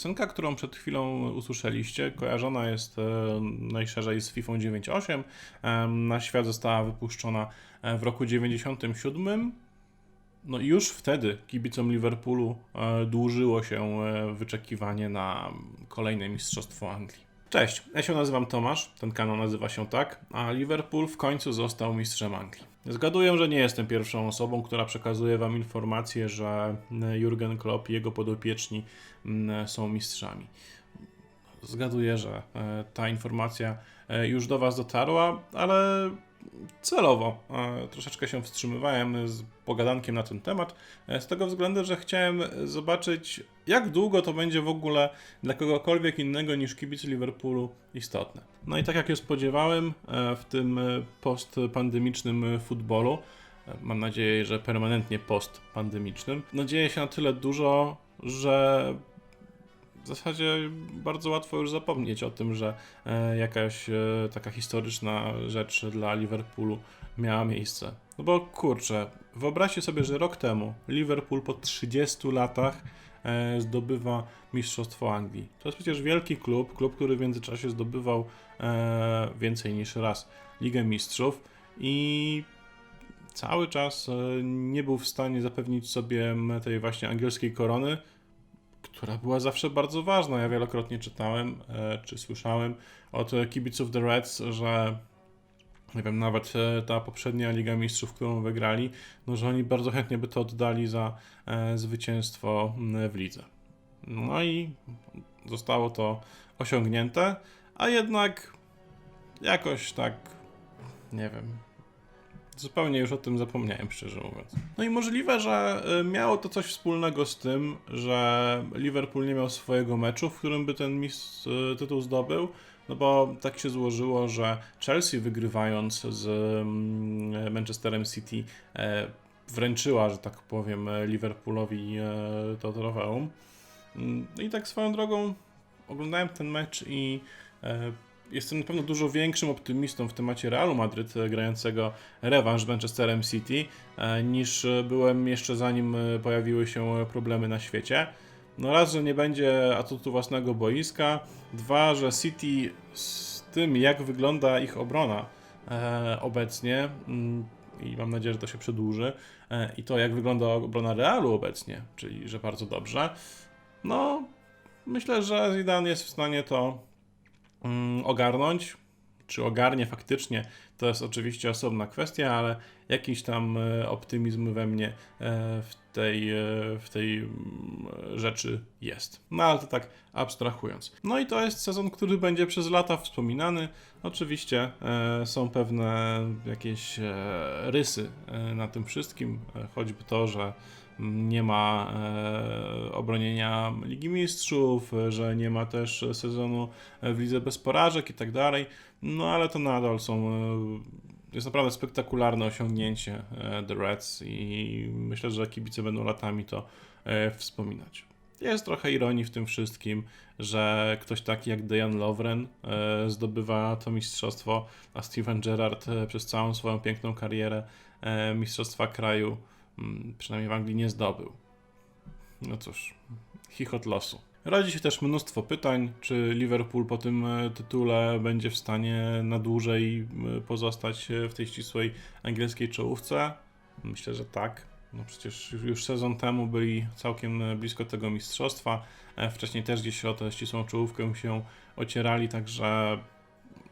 Piosenka, którą przed chwilą usłyszeliście, kojarzona jest e, najszerzej z FIFA 9.8. E, Na świat została wypuszczona e, w roku 97. No i już wtedy kibicom Liverpoolu e, dłużyło się wyczekiwanie na kolejne Mistrzostwo Anglii. Cześć, ja się nazywam Tomasz, ten kanał nazywa się tak, a Liverpool w końcu został mistrzem Anglii. Zgaduję, że nie jestem pierwszą osobą, która przekazuje Wam informację, że e, Jurgen Klopp i jego podopieczni mm, są mistrzami. Zgaduję, że e, ta informacja e, już do Was dotarła, ale celowo e, troszeczkę się wstrzymywałem z pogadankiem na ten temat, e, z tego względu, że chciałem zobaczyć, jak długo to będzie w ogóle dla kogokolwiek innego niż kibic Liverpoolu istotne. No i tak jak się spodziewałem, e, w tym postpandemicznym futbolu, mam nadzieję, że permanentnie postpandemicznym, no dzieje się na tyle dużo, że w zasadzie bardzo łatwo już zapomnieć o tym, że e, jakaś e, taka historyczna rzecz dla Liverpoolu miała miejsce. No bo kurczę, wyobraźcie sobie, że rok temu Liverpool po 30 latach e, zdobywa Mistrzostwo Anglii. To jest przecież wielki klub, klub, który w międzyczasie zdobywał więcej niż raz Ligę Mistrzów i cały czas nie był w stanie zapewnić sobie tej właśnie angielskiej korony, która była zawsze bardzo ważna. Ja wielokrotnie czytałem e, czy słyszałem od kibiców The Reds, że nie wiem, nawet e, ta poprzednia Liga Mistrzów, którą wygrali, no że oni bardzo chętnie by to oddali za e, zwycięstwo w lidze. No i zostało to osiągnięte, a jednak jakoś tak, nie wiem, Zupełnie już o tym zapomniałem, szczerze mówiąc. No i możliwe, że y, miało to coś wspólnego z tym, że Liverpool nie miał swojego meczu, w którym by ten mis y, tytuł zdobył. No bo tak się złożyło, że Chelsea wygrywając z mm, Manchesterem City e, wręczyła, że tak powiem, Liverpoolowi e, to trofeum. Mm, No i tak swoją drogą oglądałem ten mecz i e, jestem na pewno dużo większym optymistą w temacie Realu Madryt e, grającego rewanż z Manchesterem City e, niż e, byłem jeszcze zanim pojawiły się problemy na świecie. No raz, że nie będzie atutu własnego boiska, dwa, że City z tym jak wygląda ich obrona obecnie mm, i mam nadzieję, że to się przedłuży i to jak wygląda obrona Realu obecnie, czyli że bardzo dobrze, no myślę, że Zidane jest w stanie to ogarnąć. Czy ogarnie faktycznie, to jest oczywiście osobna kwestia, ale jakiś tam e, optymizm we mnie e, w tej, e, w tej mm, rzeczy jest. No ale to tak abstrahując. No i to jest sezon, który będzie przez lata wspominany. Oczywiście są pewne jakieś rysy na tym wszystkim, choćby to, że nie ma e, obronienia Ligi Mistrzów, że nie ma też sezonu w lidze bez porażek i tak dalej. No ale to nadal są. E, jest naprawdę spektakularne osiągnięcie e, The Reds i myślę, że kibice będą latami to wspominać. Jest trochę ironii w tym wszystkim, że ktoś taki jak Dejan Lovren zdobywa to mistrzostwo, a Steven Gerrard przez całą swoją piękną karierę mistrzostwa kraju przynajmniej w Anglii nie zdobył. No cóż, chichot losu. Rodzi się też mnóstwo pytań, czy Liverpool po tym e, tytule będzie w stanie na dłużej e, pozostać e, w tej ścisłej angielskiej czołówce. Myślę, że tak. No przecież już sezon temu byli całkiem blisko tego mistrzostwa. Wcześniej też gdzieś o tę ścisłą czołówkę się ocierali, także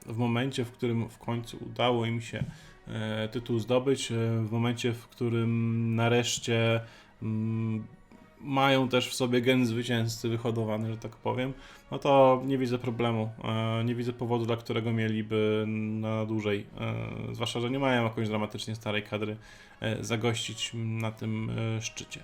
w momencie, w którym w końcu udało im się tytuł zdobyć, e, w momencie, w którym nareszcie mm, mają też w sobie gen zwycięzcy wyhodowany, że tak powiem, no to nie widzę problemu, e, nie widzę powodu, dla którego mieliby na dłużej, e, zwłaszcza, że nie mają jakoś dramatycznie starej kadry, e, zagościć na tym e, szczycie.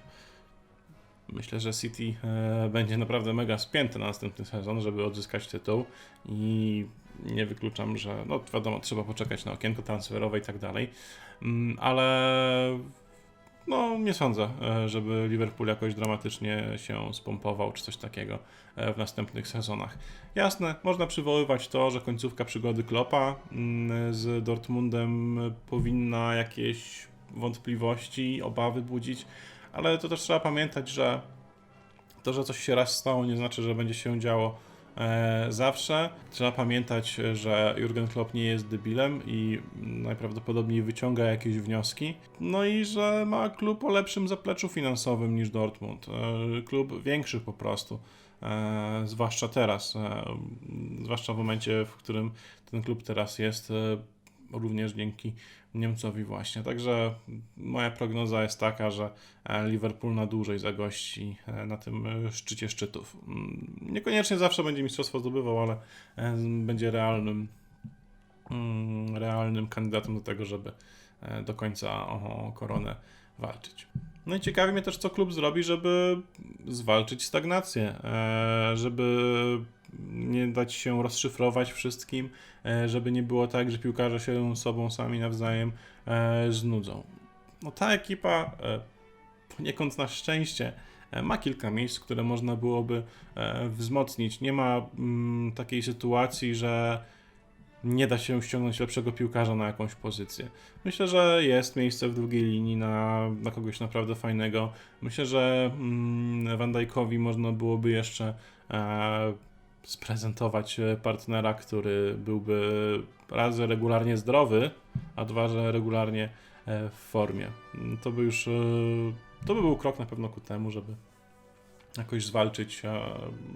Myślę, że City e, będzie naprawdę mega spięty na następny sezon, żeby odzyskać tytuł i nie wykluczam, że no wiadomo, trzeba poczekać na okienko transferowe i tak dalej, Mm, ale no nie sądzę, e, żeby Liverpool jakoś dramatycznie się spompował czy coś takiego e, w następnych sezonach. Jasne, można przywoływać to, że końcówka przygody Kloppa mm, z Dortmundem powinna jakieś wątpliwości, obawy budzić, ale to też trzeba pamiętać, że to, że coś się raz stało, nie znaczy, że będzie się działo zawsze. Trzeba pamiętać, że Jurgen Klopp nie jest debilem i najprawdopodobniej wyciąga jakieś wnioski. No i że ma klub o lepszym zapleczu finansowym niż Dortmund. E, klub większy po prostu. E, zwłaszcza teraz, e, zwłaszcza w momencie, w którym ten klub teraz jest, e, również dzięki Niemcowi właśnie. Także moja prognoza jest taka, że e, Liverpool na dłużej zagości e, na tym e, szczycie szczytów. Mm, Niekoniecznie zawsze będzie mistrzostwo zdobywał, ale będzie realnym, mm, realnym kandydatem do tego, żeby do końca o koronę walczyć. No i ciekawi mnie też, co klub zrobi, żeby zwalczyć stagnację, e, żeby nie dać się rozszyfrować wszystkim, e, żeby nie było tak, że piłkarze się sobą sami nawzajem e, znudzą. No ta ekipa poniekąd na szczęście ma kilka miejsc, które można byłoby wzmocnić. Nie ma mm, takiej sytuacji, że nie da się ściągnąć lepszego piłkarza na jakąś pozycję. Myślę, że jest miejsce w drugiej linii na, na kogoś naprawdę fajnego. Myślę, że mm, Van Dijkowi można byłoby jeszcze e, sprezentować partnera, który byłby raz, regularnie zdrowy, a dwa, że regularnie e, w formie. To by już, e, to by był krok na pewno ku temu, żeby jakoś zwalczyć e,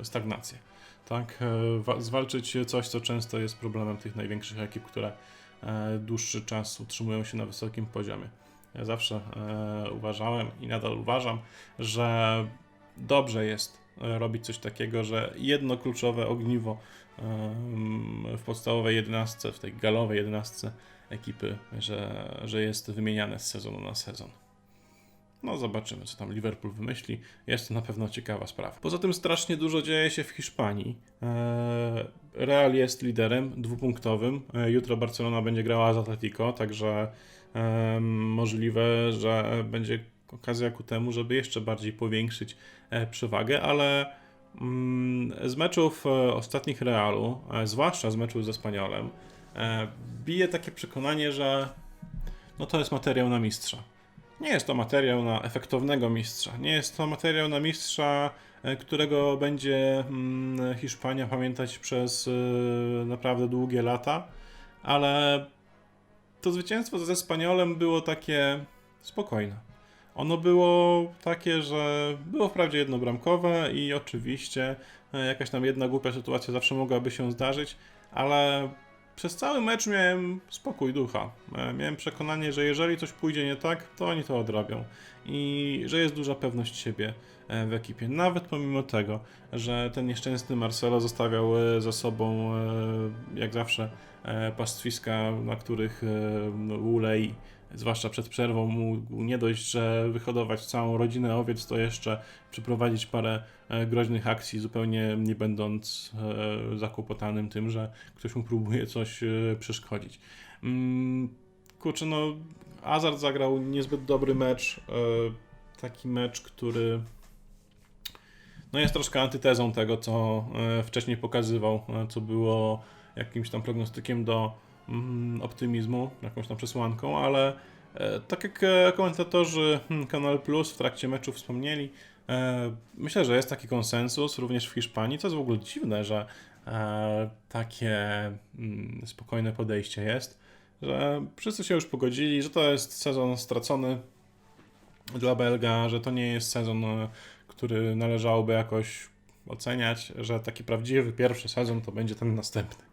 stagnację. Tak, E, wa- zwalczyć coś, co często jest problemem tych największych ekip, które e, dłuższy czas utrzymują się na wysokim poziomie. Ja zawsze e, uważałem i nadal uważam, że dobrze jest robić coś takiego, że jedno kluczowe ogniwo w podstawowej jedenastce, w tej galowej jedenastce ekipy, że, że jest wymieniane z sezonu na sezon. No zobaczymy, co tam Liverpool wymyśli. Jest to na pewno ciekawa sprawa. Poza tym strasznie dużo dzieje się w Hiszpanii. Eee, Real jest liderem dwupunktowym. E, Jutro Barcelona będzie grała z Atletico, także em, możliwe, że będzie okazja ku temu, żeby jeszcze bardziej powiększyć e, przewagę, ale mm, z meczów e, ostatnich Realu, e, zwłaszcza z meczu ze Spaniolem, e, bije takie przekonanie, że no to jest materiał na mistrza. Nie jest to materiał na efektownego mistrza. Nie jest to materiał na mistrza, e, którego będzie mm, Hiszpania pamiętać przez e, naprawdę długie lata, ale to zwycięstwo ze Spaniolem było takie spokojne. Ono było takie, że było wprawdzie jednobramkowe i oczywiście e, jakaś tam jedna głupia sytuacja zawsze mogłaby się zdarzyć, ale przez cały mecz miałem spokój ducha. E, Miałem przekonanie, że jeżeli coś pójdzie nie tak, to oni to odrobią. I że jest duża pewność siebie e, w ekipie. Nawet pomimo tego, że ten nieszczęsny Marcelo zostawiał e, za sobą, jak zawsze, pastwiska, na których Ulej, zwłaszcza przed przerwą, mógł nie dość, że wyhodować całą rodzinę owiec, to jeszcze przeprowadzić parę e, groźnych akcji, zupełnie nie będąc e, zakłopotanym tym, że ktoś mu próbuje coś e, przeszkodzić. Mm, kurczę, no, Hazard zagrał niezbyt dobry mecz. Taki mecz, który no jest troszkę antytezą tego, co wcześniej pokazywał, co było jakimś tam prognostykiem do optymizmu, jakąś tam przesłanką, ale e, tak jak e, komentatorzy hmm, Kanal Plus w trakcie meczu wspomnieli, e, myślę, że jest taki konsensus również w Hiszpanii, co jest w ogóle dziwne, że takie mm, spokojne podejście jest, że wszyscy się już pogodzili, że to jest sezon stracony dla Belga, że to nie jest sezon, który należałoby jakoś oceniać, że taki prawdziwy pierwszy sezon to będzie ten następny.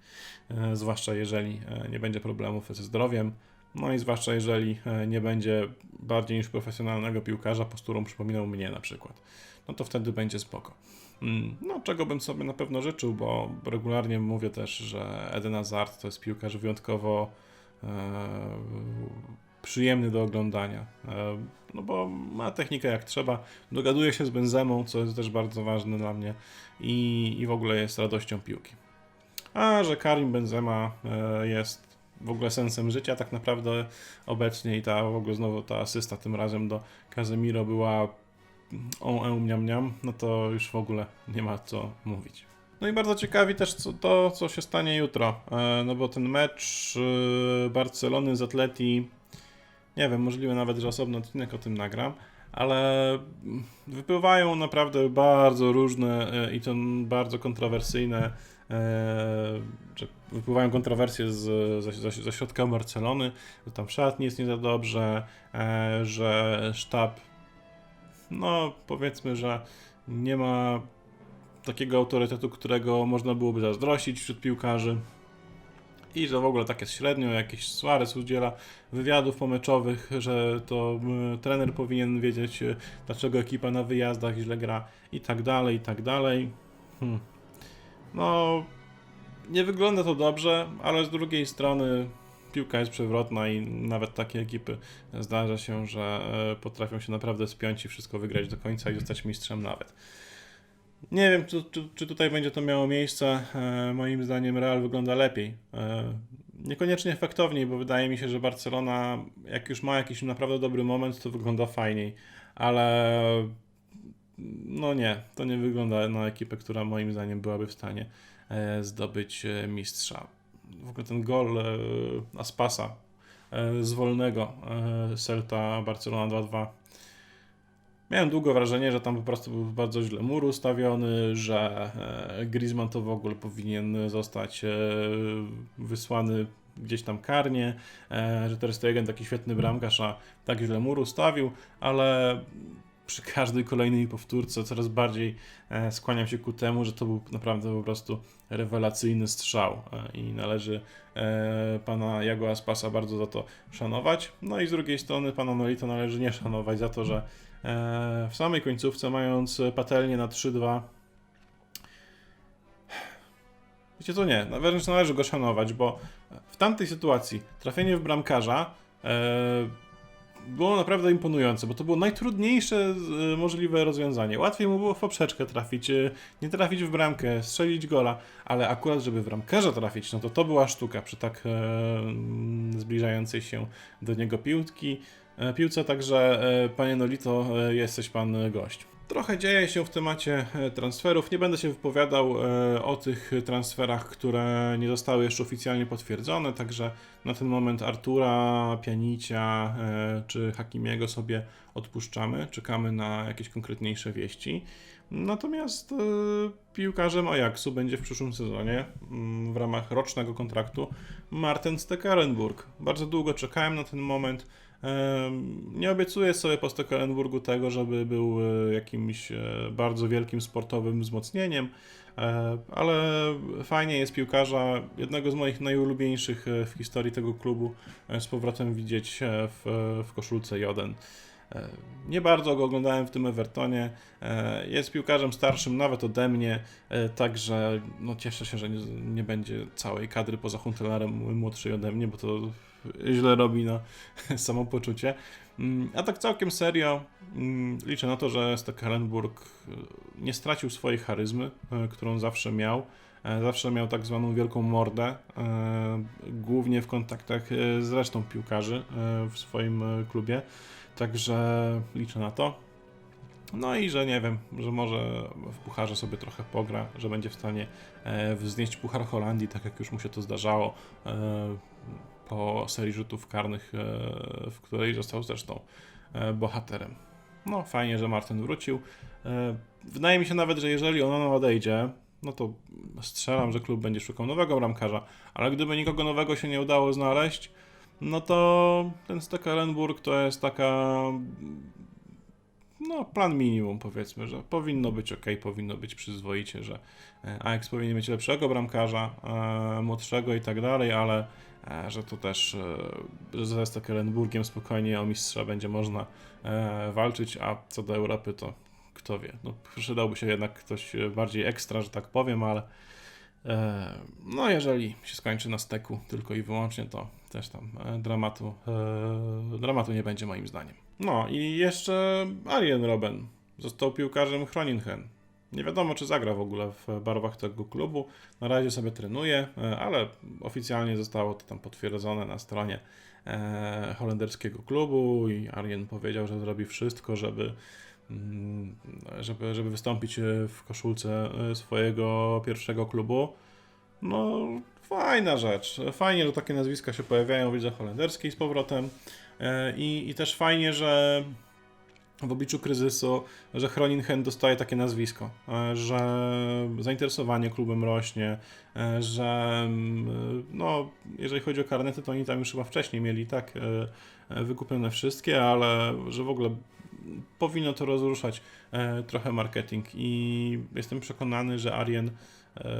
E, Zwłaszcza jeżeli e, nie będzie problemów ze zdrowiem, no i zwłaszcza jeżeli e, nie będzie bardziej niż profesjonalnego piłkarza, posturą przypominał mnie na przykład. No to wtedy będzie spoko. Mm, No, czego bym sobie na pewno życzył, bo regularnie mówię też, że Eden Hazard to jest piłkarz wyjątkowo e, przyjemny do oglądania. E, no bo ma technikę jak trzeba, dogaduje się z Benzemą, co jest też bardzo ważne dla mnie i, i w ogóle jest radością piłki. A że Karim Benzema e, jest w ogóle sensem życia tak naprawdę obecnie i ta w ogóle znowu ta asysta tym razem do Casemiro była o e, miam miam, no to już w ogóle nie ma co mówić. No i bardzo ciekawi też co, to, co się stanie jutro, e, no bo ten mecz e, Barcelony z Atleti, nie wiem, możliwe nawet, że osobny odcinek o tym nagram, ale wypływają naprawdę bardzo różne i to bardzo kontrowersyjne, e, że wypływają kontrowersje z, ze, środka Barcelony, że tam w szatni jest nie za dobrze, e, że sztab, no powiedzmy, że nie ma takiego autorytetu, którego można byłoby zazdrościć wśród piłkarzy. I że w ogóle tak jest średnio, jakiś Suarez udziela wywiadów pomeczowych, że to trener powinien wiedzieć, dlaczego ekipa na wyjazdach źle gra i tak dalej, i tak dalej. Hmm. No, nie wygląda to dobrze, ale z drugiej strony piłka jest przewrotna i nawet takie ekipy zdarza się, że y, potrafią się naprawdę spiąć i wszystko wygrać do końca i zostać mistrzem nawet. Nie wiem, czy, czy, czy tutaj będzie to miało miejsce. E, moim zdaniem Real wygląda lepiej. E, niekoniecznie efektowniej, bo wydaje mi się, że Barcelona, jak już ma jakiś naprawdę dobry moment, to wygląda fajniej. Ale no nie, to nie wygląda na ekipę, która moim zdaniem byłaby w stanie e, zdobyć e, mistrza. W ogóle ten gol e, Aspasa z wolnego Celta Barcelona 2-2 Miałem długo wrażenie, że tam po prostu był bardzo źle mur ustawiony, że Griezmann to w ogóle powinien zostać wysłany gdzieś tam karnie, że Ter Stegen taki świetny bramkarz, a tak źle mur ustawił, ale przy każdej kolejnej powtórce coraz bardziej e, skłaniam się ku temu, że to był naprawdę po prostu rewelacyjny strzał e, i należy e, pana Jago Aspasa bardzo za to szanować. No i z drugiej strony pana Nolito należy nie szanować za to, że w samej końcówce mając patelnię na 3-2 Wiecie co, nie, wręcz należy go szanować, bo w tamtej sytuacji trafienie w bramkarza było naprawdę imponujące, bo to było najtrudniejsze e, możliwe rozwiązanie. Łatwiej mu było w poprzeczkę trafić, e, nie trafić w bramkę, strzelić gola, ale akurat, żeby w bramkarza trafić, no to to była sztuka przy tak e, mm, zbliżającej się do niego piłki, piłce, także panie Nolito, jesteś pan gość. Trochę dzieje się w temacie e, transferów. Nie będę się wypowiadał e, o tych transferach, które nie zostały jeszcze oficjalnie potwierdzone, także na ten moment Artura, Pianicia e, czy Hakimiego sobie odpuszczamy. Czekamy na jakieś konkretniejsze wieści. Natomiast piłkarzem Ajaxu będzie w przyszłym sezonie mm, w ramach rocznego kontraktu Martin Stekelenburg. Bardzo długo czekałem na ten moment. Nie obiecuję sobie po Stekelenburgu tego, żeby był e, jakimś e, bardzo wielkim sportowym wzmocnieniem, e, ale fajnie jest piłkarza, jednego z moich najulubieńszych w historii tego klubu, z powrotem widzieć w, w koszulce Joden. Nie bardzo go oglądałem w tym Evertonie. Jest piłkarzem starszym nawet ode mnie, także no cieszę się, że nie, nie będzie całej kadry poza Huntelarem młodszej ode mnie, bo to źle robi na samopoczucie. Mm, A tak całkiem serio mm, liczę na to, że Stekelenburg e, nie stracił swojej charyzmy, e, którą zawsze miał. E, Zawsze miał tak zwaną wielką mordę, głównie w kontaktach z resztą piłkarzy w swoim klubie. Także liczę na to. No i że nie wiem, że może w pucharze sobie trochę pogra, że będzie w stanie wznieść puchar Holandii, tak jak już mu się to zdarzało po serii rzutów karnych, e, w której został zresztą e, bohaterem. No fajnie, że Martin wrócił. E, wydaje mi się nawet, że jeżeli on odejdzie, no to strzelam, że klub będzie szukał nowego bramkarza, ale gdyby nikogo nowego się nie udało znaleźć, no to ten Stekelenburg to jest taka no, plan minimum powiedzmy, że powinno być ok, powinno być przyzwoicie, że e, Ajax powinien mieć lepszego bramkarza, e, młodszego i tak dalej, ale e, że tu też e, że ze Stekelenburgiem spokojnie o mistrza będzie można e, walczyć, a co do Europy to kto wie. No, przydałby się jednak ktoś bardziej ekstra, że tak powiem, ale e, no jeżeli się skończy na steku tylko i wyłącznie, to też tam e, dramatu, e, dramatu nie będzie moim zdaniem. No i jeszcze Arjen Robben został piłkarzem Groningen. Nie wiadomo, czy zagra w ogóle w barwach tego klubu. Na razie sobie trenuje, e, ale oficjalnie zostało to tam potwierdzone na stronie e, holenderskiego klubu i Arjen powiedział, że zrobi wszystko, żeby, mm, żeby, żeby wystąpić w koszulce e, swojego pierwszego klubu. No, fajna rzecz. Fajnie, że takie nazwiska się pojawiają w lidze holenderskiej z powrotem. E, I, I też fajnie, że w obliczu kryzysu, że Chroninchen dostaje takie nazwisko, e, że zainteresowanie klubem rośnie, e, że mm, no, jeżeli chodzi o karnety, to oni tam już chyba wcześniej mieli tak wykupione wszystkie, ale że w ogóle powinno to rozruszać trochę marketing. I jestem przekonany, że Arien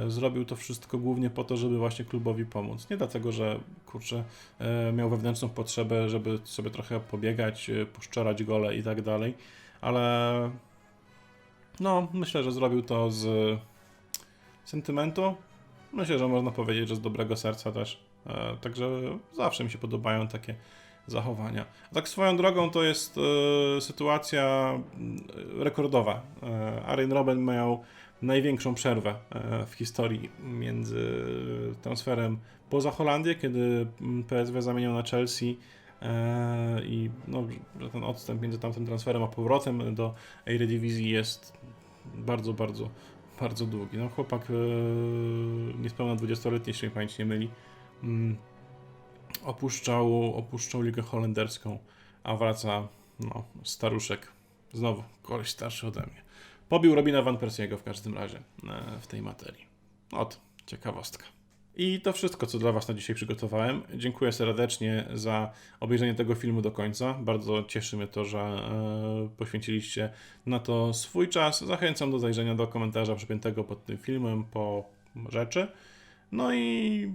zrobił to wszystko głównie po to, żeby właśnie klubowi pomóc. Nie dlatego, że kurczę, e, miał wewnętrzną potrzebę, żeby sobie trochę pobiegać, e, poszczerać gole i tak dalej, ale no, myślę, że zrobił to z sentymentu. Myślę, że można powiedzieć, że z dobrego serca też. E, Także zawsze mi się podobają takie zachowania. A tak swoją drogą to jest e, sytuacja mm, rekordowa. E, Arjen Robben miał największą przerwę e, w historii między transferem poza Holandię, kiedy PSW zamieniał na Chelsea e, i no, że ten odstęp między tamtym transferem a powrotem do Eredivisie jest bardzo, bardzo, bardzo długi. No, chłopak e, niespełna 20-letni, jeśli pamięć nie myli, mm, opuszczał, opuszczał ligę holenderską, a wraca no, staruszek. Znowu, koleś starszy ode mnie. Pobił Robina Van Persiego w każdym razie e, w tej materii. Ot, ciekawostka. I to wszystko, co dla Was na dzisiaj przygotowałem. Dziękuję serdecznie za obejrzenie tego filmu do końca. Bardzo cieszy mnie to, że e, poświęciliście na to swój czas. Zachęcam do zajrzenia do komentarza przypiętego pod tym filmem po rzeczy. No i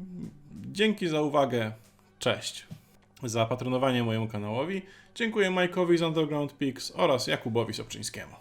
dzięki za uwagę. Cześć. Za patronowanie mojemu kanałowi. Dziękuję Majkowi z Underground Pix oraz Jakubowi Sobczyńskiemu.